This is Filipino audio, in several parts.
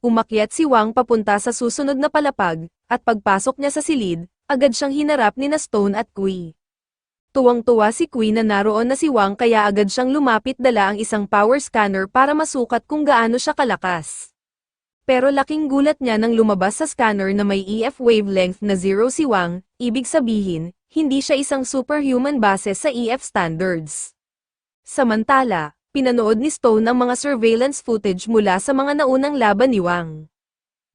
umakyat si Wang papunta sa susunod na palapag, at pagpasok niya sa silid, agad siyang hinarap ni na Stone at Kui. Tuwang-tuwa si Kui na naroon na si Wang kaya agad siyang lumapit dala ang isang power scanner para masukat kung gaano siya kalakas. Pero laking gulat niya nang lumabas sa scanner na may EF wavelength na zero si Wang, ibig sabihin, hindi siya isang superhuman base sa EF standards. Samantala, pinanood ni Stone ang mga surveillance footage mula sa mga naunang laban ni Wang.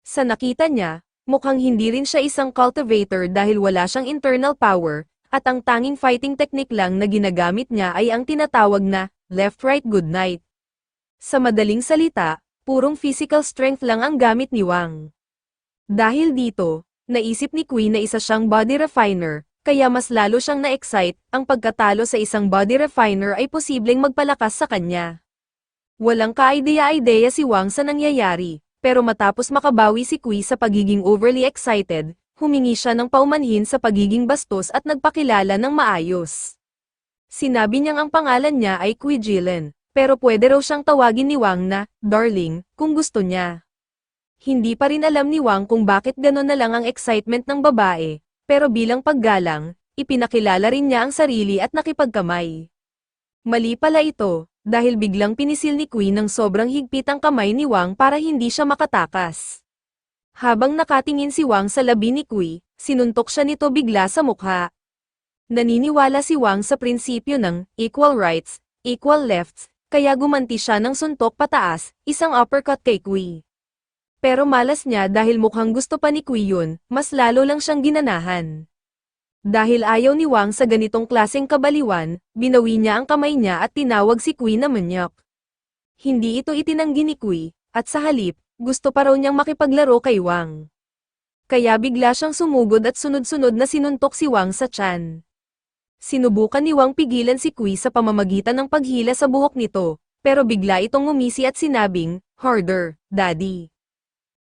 Sa nakita niya, mukhang hindi rin siya isang cultivator dahil wala siyang internal power, at ang tanging fighting technique lang na ginagamit niya ay ang tinatawag na left-right good night. Sa madaling salita, purong physical strength lang ang gamit ni Wang. Dahil dito, naisip ni Kui na isa siyang body refiner, kaya mas lalo siyang na-excite, ang pagkatalo sa isang body refiner ay posibleng magpalakas sa kanya. Walang kaidea-idea si Wang sa nangyayari, pero matapos makabawi si Kui sa pagiging overly excited, humingi siya ng paumanhin sa pagiging bastos at nagpakilala ng maayos. Sinabi niyang ang pangalan niya ay Kui Jilin, pero pwede raw siyang tawagin ni Wang na, darling, kung gusto niya. Hindi pa rin alam ni Wang kung bakit ganon na lang ang excitement ng babae, pero bilang paggalang, ipinakilala rin niya ang sarili at nakipagkamay. Mali pala ito, dahil biglang pinisil ni Queen ng sobrang higpit ang kamay ni Wang para hindi siya makatakas. Habang nakatingin si Wang sa labi ni Kui, sinuntok siya nito bigla sa mukha. Naniniwala si Wang sa prinsipyo ng equal rights, equal lefts, kaya gumanti siya ng suntok pataas, isang uppercut kay Kui. Pero malas niya dahil mukhang gusto pa ni Kui yun, mas lalo lang siyang ginanahan. Dahil ayaw ni Wang sa ganitong klaseng kabaliwan, binawi niya ang kamay niya at tinawag si Kui na manyak. Hindi ito itinanggi ni Kui, at sa halip, gusto pa raw niyang makipaglaro kay Wang. Kaya bigla siyang sumugod at sunod-sunod na sinuntok si Wang sa tiyan. Sinubukan ni Wang pigilan si Kui sa pamamagitan ng paghila sa buhok nito, pero bigla itong umisi at sinabing, Harder, Daddy.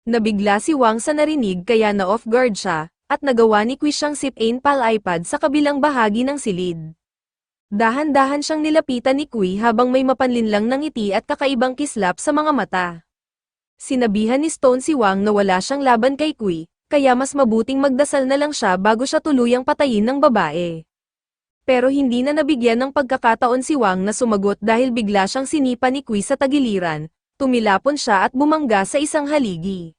Nabigla si Wang sa narinig kaya na off guard siya, at nagawa ni Kui siyang sip-ain pal iPad sa kabilang bahagi ng silid. Dahan-dahan siyang nilapitan ni Kui habang may mapanlinlang ng ngiti at kakaibang kislap sa mga mata. Sinabihan ni Stone si Wang na wala siyang laban kay Kui, kaya mas mabuting magdasal na lang siya bago siya tuluyang patayin ng babae. Pero hindi na nabigyan ng pagkakataon si Wang na sumagot dahil bigla siyang sinipa ni Kui sa tagiliran, tumilapon siya at bumangga sa isang haligi.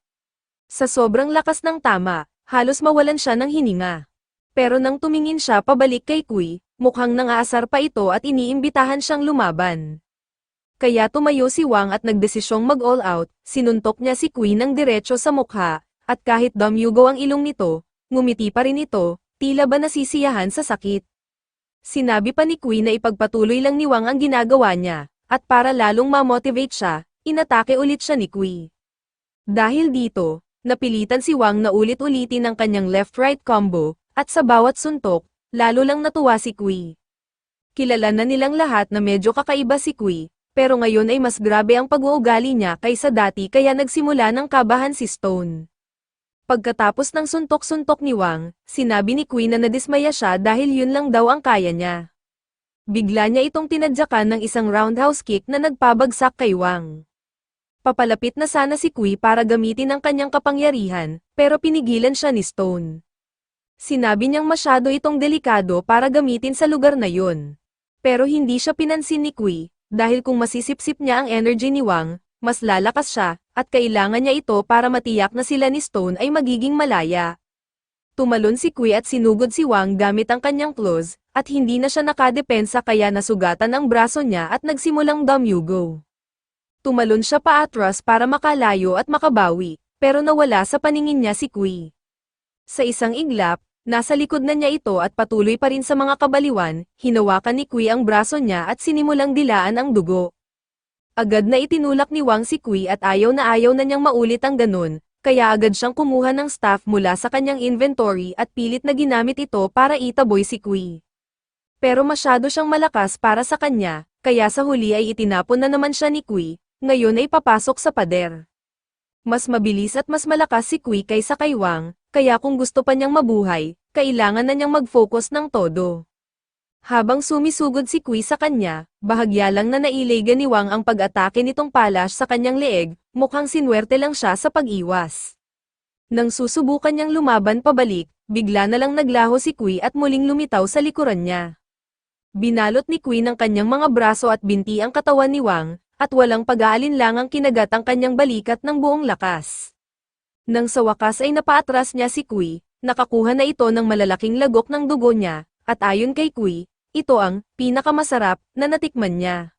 Sa sobrang lakas ng tama, halos mawalan siya ng hininga. Pero nang tumingin siya pabalik kay Kui, mukhang nangaasar pa ito at iniimbitahan siyang lumaban. Kaya tumayo si Wang at nagdesisyong mag-all out, sinuntok niya si Kui ng diretso sa mukha, at kahit damyugo ang ilong nito, ngumiti pa rin ito, tila ba nasisiyahan sa sakit. Sinabi pa ni Kui na ipagpatuloy lang ni Wang ang ginagawa niya, at para lalong ma-motivate siya, inatake ulit siya ni Kui. Dahil dito, napilitan si Wang na ulit-ulitin ang kanyang left-right combo, at sa bawat suntok, lalo lang natuwa si Kui. Kilala na nilang lahat na medyo kakaiba si Kui, pero ngayon ay mas grabe ang pag-uugali niya kaysa dati kaya nagsimula ng kabahan si Stone. Pagkatapos ng suntok-suntok ni Wang, sinabi ni Kui na nadismaya siya dahil yun lang daw ang kaya niya. Bigla niya itong tinadyakan ng isang roundhouse kick na nagpabagsak kay Wang. Papalapit na sana si Kui para gamitin ang kanyang kapangyarihan, pero pinigilan siya ni Stone. Sinabi niyang masyado itong delikado para gamitin sa lugar na yun. Pero hindi siya pinansin ni Kui, dahil kung masisipsip niya ang energy ni Wang, mas lalakas siya, at kailangan niya ito para matiyak na sila ni Stone ay magiging malaya. Tumalon si Kui at sinugod si Wang gamit ang kanyang claws, at hindi na siya nakadepensa kaya nasugatan ang braso niya at nagsimulang damyugo. Tumalon siya paatras para makalayo at makabawi, pero nawala sa paningin niya si Kui. Sa isang iglap, nasa likod na niya ito at patuloy pa rin sa mga kabaliwan, hinawakan ni Kui ang braso niya at sinimulang dilaan ang dugo. Agad na itinulak ni Wang si Kui at ayaw na ayaw na niyang maulit ang ganun, kaya agad siyang kumuha ng staff mula sa kanyang inventory at pilit na ginamit ito para itaboy si Kui. Pero masyado siyang malakas para sa kanya, kaya sa huli ay itinapon na naman siya ni Kui, ngayon ay papasok sa pader. Mas mabilis at mas malakas si Kui kaysa kay Wang, kaya kung gusto pa niyang mabuhay, kailangan na niyang mag-focus ng todo. Habang sumisugod si Kui sa kanya, bahagya lang na nailega ni Wang ang pag-atake nitong palash sa kanyang leeg, mukhang sinwerte lang siya sa pag-iwas. Nang susubukan niyang lumaban pabalik, bigla na lang naglaho si Kui at muling lumitaw sa likuran niya. Binalot ni Kui ng kanyang mga braso at binti ang katawan ni Wang, at walang pag-aalinlangang kinagat ang kanyang balikat ng buong lakas. Nang sa wakas ay napaatras niya si Kui, nakakuha na ito ng malalaking lagok ng dugo niya, at ayon kay Kui, ito ang pinakamasarap na natikman niya.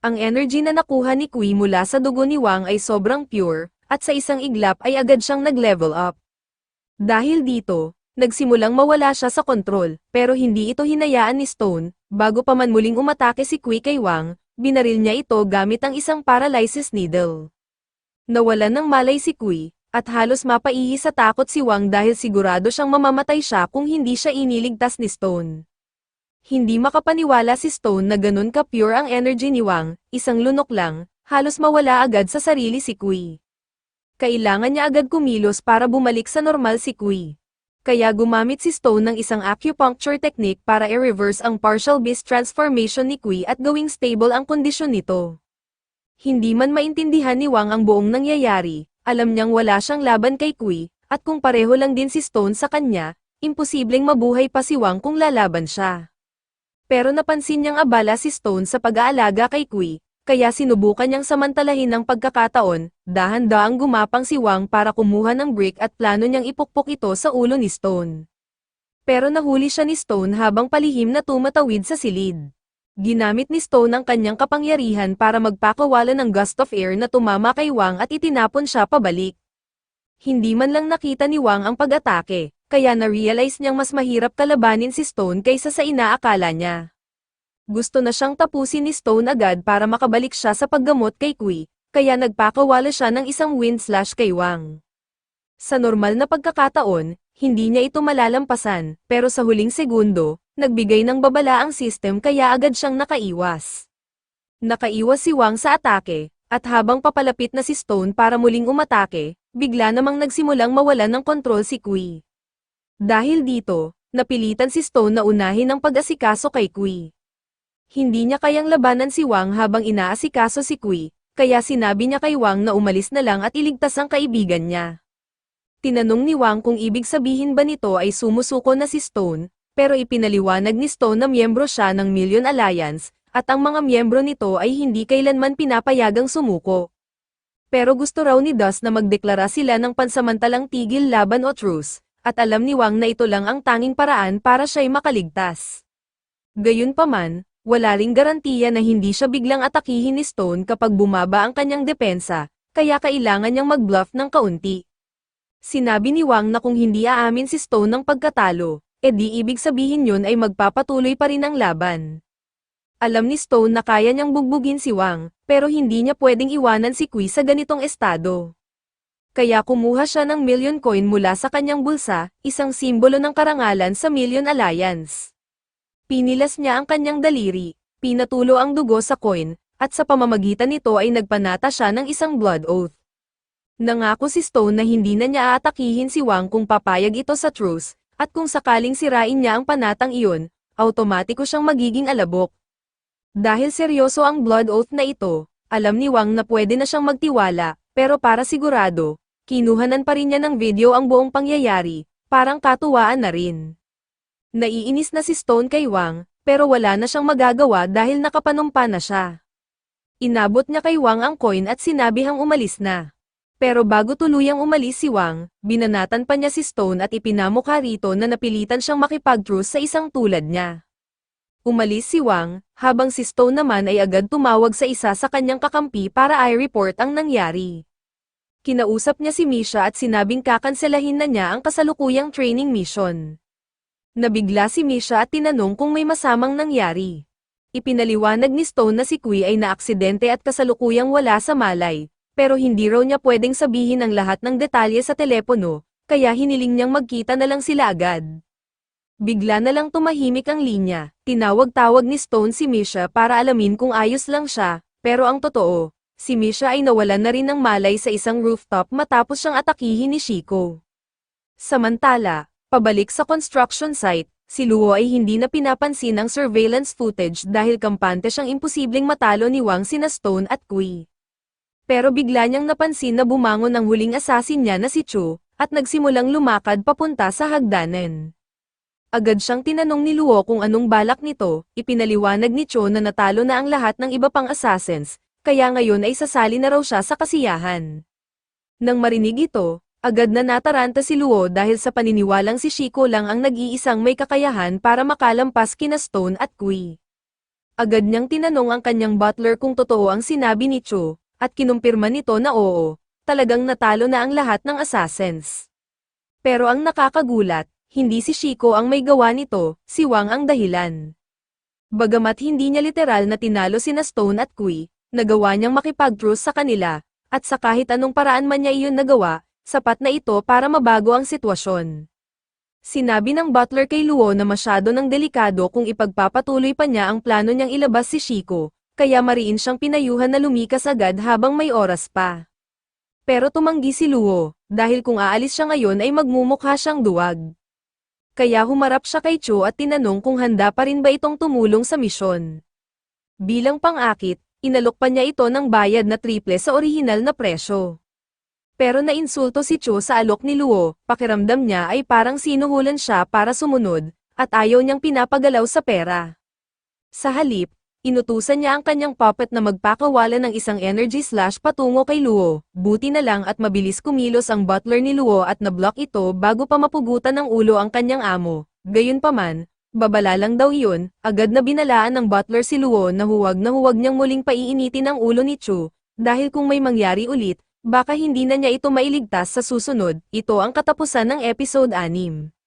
Ang energy na nakuha ni Kui mula sa dugo ni Wang ay sobrang pure, at sa isang iglap ay agad siyang nag-level up. Dahil dito, nagsimulang mawala siya sa kontrol, pero hindi ito hinayaan ni Stone, bago pa man muling umatake si Kui kay Wang, binaril niya ito gamit ang isang paralysis needle. Nawalan ng malay si Kui, at halos mapaihi sa takot si Wang dahil sigurado siyang mamamatay siya kung hindi siya iniligtas ni Stone. Hindi makapaniwala si Stone na ganun ka-pure ang energy ni Wang, isang lunok lang, halos mawala agad sa sarili si Kui. Kailangan niya agad kumilos para bumalik sa normal si Kui. Kaya gumamit si Stone ng isang acupuncture technique para i-reverse ang partial beast transformation ni Kui at gawing stable ang kondisyon nito. Hindi man maintindihan ni Wang ang buong nangyayari, alam niyang wala siyang laban kay Kui, at kung pareho lang din si Stone sa kanya, imposibleng mabuhay pa si Wang kung lalaban siya. Pero napansin niyang abala si Stone sa pag-aalaga kay Kui, kaya sinubukan niyang samantalahin ng pagkakataon, dahan-daang gumapang si Wang para kumuha ng brick at plano niyang ipukpok ito sa ulo ni Stone. Pero nahuli siya ni Stone habang palihim na tumatawid sa silid. Ginamit ni Stone ang kanyang kapangyarihan para magpakawala ng gust of air na tumama kay Wang at itinapon siya pabalik. Hindi man lang nakita ni Wang ang pag-atake, kaya na-realize niyang mas mahirap kalabanin si Stone kaysa sa inaakala niya. Gusto na siyang tapusin ni Stone agad para makabalik siya sa paggamot kay Kui, kaya nagpakawala siya ng isang wind slash kay Wang. Sa normal na pagkakataon, hindi niya ito malalampasan, pero sa huling segundo, nagbigay ng babala ang system kaya agad siyang nakaiwas. Nakaiwas si Wang sa atake, at habang papalapit na si Stone para muling umatake, bigla namang nagsimulang mawalan ng kontrol si Kui. Dahil dito, napilitan si Stone na unahin ang pag-asikaso kay Kui. Hindi niya kayang labanan si Wang habang inaasikaso si Kui, kaya sinabi niya kay Wang na umalis na lang at iligtas ang kaibigan niya. Tinanong ni Wang kung ibig sabihin ba nito ay sumusuko na si Stone, pero ipinaliwanag ni Stone na miyembro siya ng Million Alliance, at ang mga miyembro nito ay hindi kailanman pinapayagang sumuko. Pero gusto raw ni Dust na magdeklara sila ng pansamantalang tigil laban o truce, at alam ni Wang na ito lang ang tanging paraan para siya'y makaligtas. Gayunpaman, wala ring garantiya na hindi siya biglang atakihin ni Stone kapag bumaba ang kanyang depensa, kaya kailangan niyang mag-bluff ng kaunti. Sinabi ni Wang na kung hindi aamin si Stone ng pagkatalo, edi ibig sabihin yun ay magpapatuloy pa rin ang laban. Alam ni Stone na kaya niyang bugbugin si Wang, pero hindi niya pwedeng iwanan si Kui sa ganitong estado. Kaya kumuha siya ng million coin mula sa kanyang bulsa, isang simbolo ng karangalan sa Million Alliance. Pinilas niya ang kanyang daliri, pinatulo ang dugo sa coin, at sa pamamagitan nito ay nagpanata siya ng isang blood oath. Nangako si Stone na hindi na niya aatakihin si Wang kung papayag ito sa truce, at kung sakaling sirain niya ang panatang iyon, automatiko siyang magiging alabok. Dahil seryoso ang blood oath na ito, alam ni Wang na pwede na siyang magtiwala, pero para sigurado, kinuhanan pa rin niya ng video ang buong pangyayari, parang katuwaan na rin. Naiinis na si Stone kay Wang, pero wala na siyang magagawa dahil nakapanumpa na siya. Inabot niya kay Wang ang coin at sinabihang umalis na. Pero bago tuluyang umalis si Wang, binanatan pa niya si Stone at ipinamukha rito na napilitan siyang makipag-truce sa isang tulad niya. Umalis si Wang, habang si Stone naman ay agad tumawag sa isa sa kanyang kakampi para i-report ang nangyari. Kinausap niya si Misha at sinabing kakanselahin na niya ang kasalukuyang training mission. Nabigla si Misha at tinanong kung may masamang nangyari. Ipinaliwanag ni Stone na si Kui ay naaksidente at kasalukuyang wala sa malay, pero hindi raw niya pwedeng sabihin ang lahat ng detalye sa telepono, kaya hiniling niyang magkita na lang sila agad. Bigla na lang tumahimik ang linya, tinawag-tawag ni Stone si Misha para alamin kung ayos lang siya, pero ang totoo, si Misha ay nawalan na rin ng malay sa isang rooftop matapos siyang atakihin ni Shiko. Samantala, pabalik sa construction site, si Luo ay hindi na pinapansin ang surveillance footage dahil kampante siyang imposibleng matalo ni Wang sina Stone at Kui. Pero bigla niyang napansin na bumangon ang huling assassin niya na si Chu, at nagsimulang lumakad papunta sa hagdanan. Agad siyang tinanong ni Luo kung anong balak nito, ipinaliwanag ni Cho na natalo na ang lahat ng iba pang assassins, kaya ngayon ay sasali na raw siya sa kasiyahan. Nang marinig ito, agad na nataranta si Luo dahil sa paniniwalang si Shiko lang ang nag-iisang may kakayahan para makalampas kina Stone at Kui. Agad niyang tinanong ang kanyang butler kung totoo ang sinabi ni Cho, at kinumpirma nito na oo, talagang natalo na ang lahat ng assassins. Pero ang nakakagulat, hindi si Shiko ang may gawa nito, si Wang ang dahilan. Bagamat hindi niya literal na tinalo sina Stone at Kui, nagawa niyang makipag-truce sa kanila, at sa kahit anong paraan man niya iyon nagawa, sapat na ito para mabago ang sitwasyon. Sinabi ng butler kay Luo na masyado ng delikado kung ipagpapatuloy pa niya ang plano niyang ilabas si Shiko, kaya mariin siyang pinayuhan na lumikas agad habang may oras pa. Pero tumanggi si Luo, dahil kung aalis siya ngayon ay magmumukha siyang duwag. Kaya humarap siya kay Cho at tinanong kung handa pa rin ba itong tumulong sa misyon. Bilang pang-akit, inalok pa niya ito ng bayad na triple sa orihinal na presyo. Pero nainsulto si Cho sa alok ni Luo, pakiramdam niya ay parang sinuhulan siya para sumunod, at ayaw niyang pinapagalaw sa pera. Sa halip, inutusan niya ang kanyang puppet na magpakawala ng isang energy slash patungo kay Luo, buti na lang at mabilis kumilos ang butler ni Luo at na-block ito bago pa mapugutan ng ulo ang kanyang amo, gayunpaman, babala lang daw iyon, agad na binalaan ng butler si Luo na huwag na huwag niyang muling paiinitin ang ulo ni Chu, dahil kung may mangyari ulit, baka hindi na niya ito mailigtas sa susunod, ito ang katapusan ng episode 6.